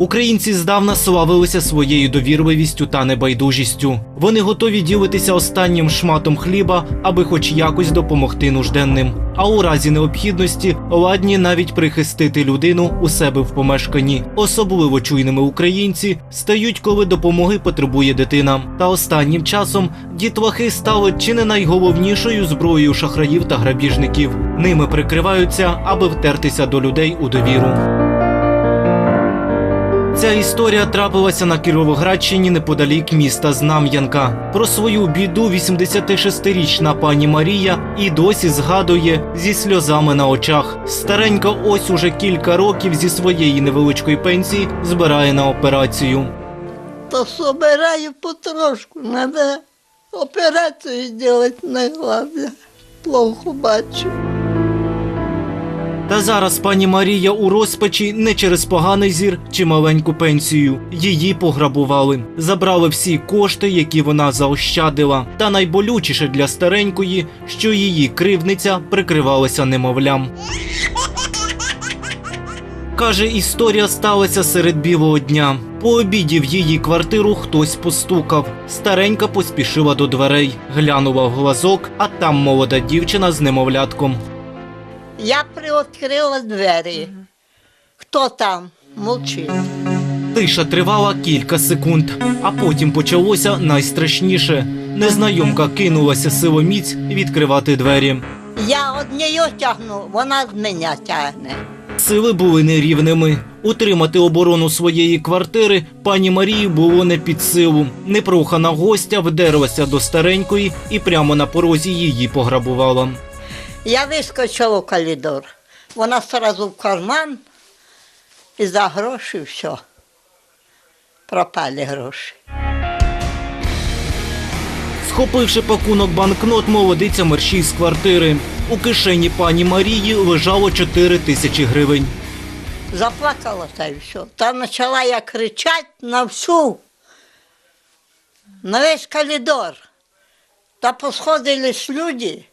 Українці здавна славилися своєю довірливістю та небайдужістю. Вони готові ділитися останнім шматом хліба, аби хоч якось допомогти нужденним. А у разі необхідності ладні навіть прихистити людину у себе в помешканні. Особливо чуйними українці стають, коли допомоги потребує дитина. Та останнім часом дітлахи стали чи не найголовнішою зброєю шахраїв та грабіжників. Ними прикриваються, аби втертися до людей у довіру. Ця історія трапилася на Кіровоградщині неподалік міста Знам'янка. Про свою біду 86-річна пані Марія і досі згадує зі сльозами на очах. Старенька ось уже кілька років зі своєї невеличкої пенсії збирає на операцію. То собираю потрошку, надо операцію делать на глаза. Плохо бачу. Та зараз пані Марія у розпачі не через поганий зір чи маленьку пенсію. Її пограбували, забрали всі кошти, які вона заощадила. Та найболючіше для старенької, що її кривниця прикривалася немовлям. Каже, історія сталася серед білого дня. По обіді в її квартиру хтось постукав. Старенька поспішила до дверей, глянула в глазок, а там молода дівчина з немовлятком. Я приоткрила двері. Хто там? Мовчить. Тиша тривала кілька секунд, а потім почалося найстрашніше. Незнайомка кинулася силоміць відкривати двері. Я од неї тягну, вона з мене тягне. Сили були нерівними. Утримати оборону своєї квартири пані Марії було не під силу. Непрохана гостя вдерлася до старенької і прямо на порозі її пограбувала. Я вискочила в коридор. Вона сразу в карман і за гроші все. Пропали гроші. Схопивши пакунок банкнот, молодиця мерщій з квартири. У кишені пані Марії лежало 4 тисячі гривень. Заплакала та й все. Та почала я кричати на всю, на весь коридор. Та посходились люди,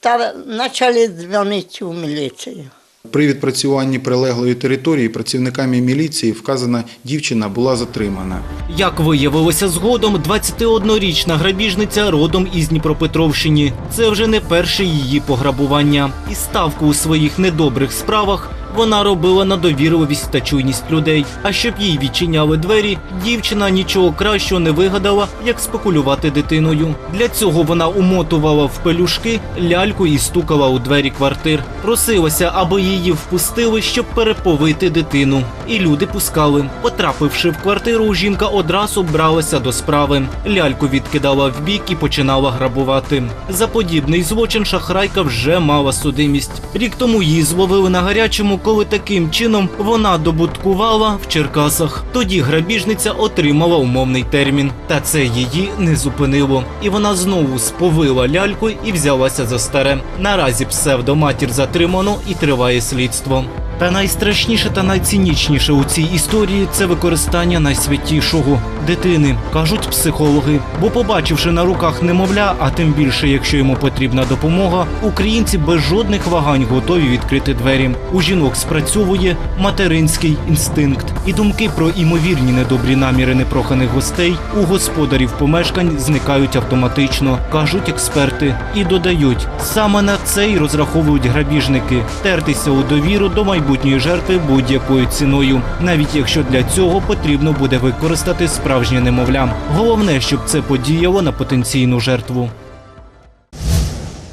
та почали дзвонити в міліцію. При відпрацюванні прилеглої території працівниками міліції вказана дівчина була затримана. Як виявилося згодом, 21-річна грабіжниця родом із Дніпропетровщини. Це вже не перше її пограбування. І ставку у своїх недобрих справах вона робила на довірливість та чуйність людей. А щоб їй відчиняли двері, дівчина нічого кращого не вигадала, як спекулювати дитиною. Для цього вона умотувала в пелюшки ляльку і стукала у двері квартир. Просилася, аби її впустили, щоб переповити дитину. І люди пускали. Потрапивши в квартиру, жінка одразу бралася до справи. Ляльку відкидала в бік і починала грабувати. За подібний злочин шахрайка вже мала судимість. Рік тому її зловили на гарячому, коли таким чином вона добуткувала в Черкасах. Тоді грабіжниця отримала умовний термін. Та це її не зупинило. І вона знову сповила ляльку і взялася за старе. Наразі псевдоматір затримано і триває слідство. Та найстрашніше та найцинічніше у цій історії це використання найсвятішого дитини, кажуть психологи. Бо, побачивши на руках немовля, а тим більше, якщо йому потрібна допомога, українці без жодних вагань готові відкрити двері. У жінок спрацьовує материнський інстинкт, і думки про імовірні недобрі наміри непроханих гостей у господарів помешкань зникають автоматично, кажуть експерти, і додають саме на це й розраховують грабіжники тертися у довіру до майбутньої жертви будь-якою ціною, навіть якщо для цього потрібно буде використати справжнє немовля. Головне, щоб це подіяло на потенційну жертву.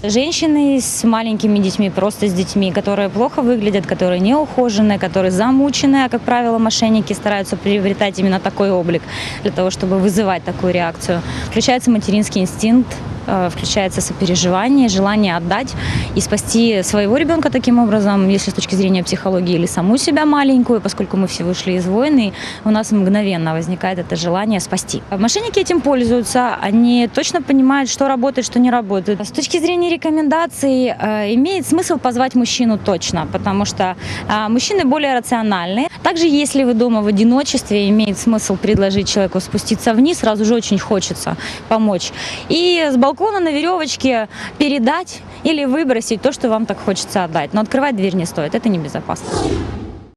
Женщины с маленькими детьми, просто с детьми, которые плохо выглядят, которые не ухожены, которые замучены, а, как правило, мошенники стараются приобретать именно такой облик для того, чтобы вызывать такую реакцию. Включается материнский инстинкт, э, включается сопереживание, желание отдать и спасти своего ребенка таким образом, если с точки зрения психологии, или саму себя маленькую, поскольку мы все вышли из войны, у нас мгновенно возникает это желание спасти. А Мошенники этим пользуются, они точно понимают, что работает, что не работает. С точки зрения рекомендаций, э, имеет смысл позвать мужчину точно, потому что э, мужчины более рациональные. Также, если вы дома в одиночестве, имеет смысл предложить человеку спуститься вниз, сразу же очень хочется помочь. И с балкона на веревочке передать или выбросить то, что вам так хочется отдать. Но открывать дверь не стоит, это небезопасно.